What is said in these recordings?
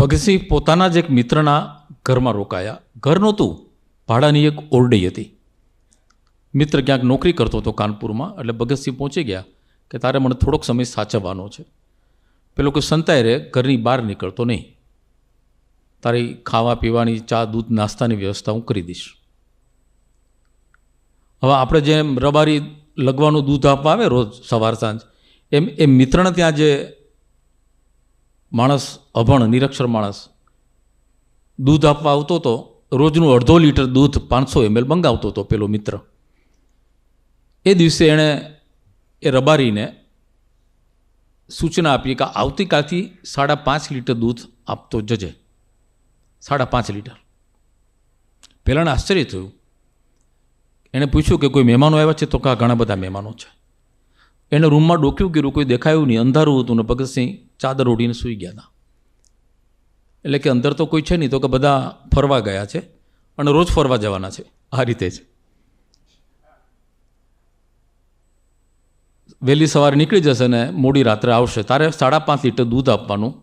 ભગતસિંહ પોતાના જ એક મિત્રના ઘરમાં રોકાયા. ઘર નહોતું, ભાડાની એક ઓરડી હતી. મિત્ર ક્યાંક નોકરી કરતો હતો કાનપુરમાં, એટલે ભગતસિંહ પહોંચી ગયા કે તારે મને થોડોક સમય સાચવવાનો છે. પેલો કે, સંતાય રે, ઘરની બહાર નીકળતો નહીં. તારી ખાવા પીવાની, ચા, દૂધ, નાસ્તાની વ્યવસ્થા હું કરી દઈશ. હવે આપણે જેમ રબારી લગવાનું દૂધ આપવા આવે રોજ સવાર સાંજ, એમ એ મિત્રને ત્યાં જે માણસ અભણ, નિરક્ષર માણસ. દૂધ આપવા આવતો હતો રોજનું અડધો લીટર દૂધ પાંચસો એમએલ મંગાવતો હતો પેલો મિત્ર. એ દિવસે એણે એ રબારીને સૂચના આપી કે આવતીકાલથી સાડા પાંચ લીટર દૂધ આપતો જજે. સાડા પાંચ લીટર. પહેલાંને આશ્ચર્ય થયું. એણે પૂછ્યું કે કોઈ મહેમાનો આવ્યા છે? તો કા ઘણા બધા મહેમાનો છે. એને રૂમમાં ડોક્યું કર્યું, કોઈ દેખાયું નહીં, અંધારું હતું ને ભગતસિંહ ચાદર ઓઢીને સૂઈ ગયા હતા. એટલે કે અંદર તો કોઈ છે નહીં, તો કે બધા ફરવા ગયા છે અને રોજ ફરવા જવાના છે. આ રીતે જ. વહેલી સવારે નીકળી જશે ને મોડી રાત્રે આવશે, તારે સાડા પાંચ લીટર દૂધ આપવાનું,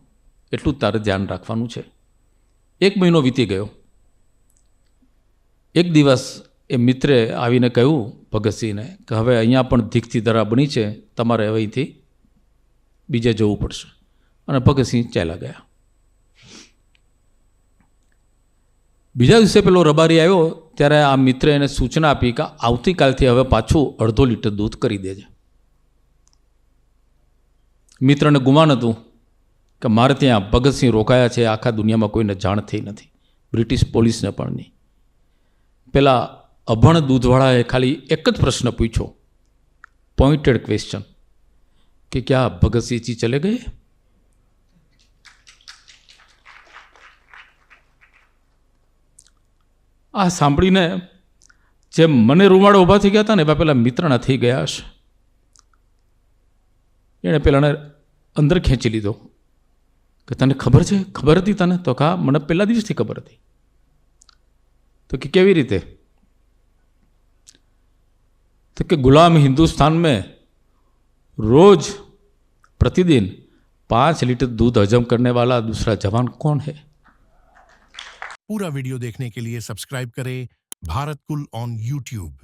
એટલું જ તારે ધ્યાન રાખવાનું છે. એક મહિનો વીતી ગયો. એક દિવસ એ મિત્રે આવીને કહ્યું, ભગતસિંહને, કે હવે અહીંયા પણ ધીકથી ધરા બની છે, તમારે હવે અહીંથી બીજે જવું પડશે. અને ભગતસિંહ ચાલ્યા ગયા. બીજા દિવસે પેલો રબારી આવ્યો, ત્યારે આ મિત્રે એને સૂચના આપી કે આવતીકાલથી હવે પાછું અડધો લીટર દૂધ કરી દેજે. મિત્રને ગુમાન હતું કે મારે ત્યાં ભગતસિંહ રોકાયા છે, આખા દુનિયામાં કોઈને જાણ થઈ નથી. બ્રિટિશ પોલીસને પણ નહીં. પેલા અભણ દૂધવાળાએ ખાલી એક જ પ્રશ્ન પૂછ્યો. પોઈન્ટેડ ક્વેશ્ચન કે ક્યાં ભગતસિંહજી ચલે ગયે? આ સાંભળીને જેમ મને રૂમાળો ઊભા થઈ ગયા હતા ને એવા પેલા મિત્રના થઈ ગયા હશે. એણે પેલાને અંદર ખેંચી લીધો. કે તને ખબર છે? ખબર હતી તને? તો કા મને પહેલા દિવસથી ખબર હતી. તો કે કેવી રીતે? तो कि गुलाम हिंदुस्तान में रोज प्रतिदिन पाँच लीटर दूध हजम करने वाला दूसरा जवान कौन है? पूरा वीडियो देखने के लिए सब्सक्राइब करें भारत कुल ऑन यूट्यूब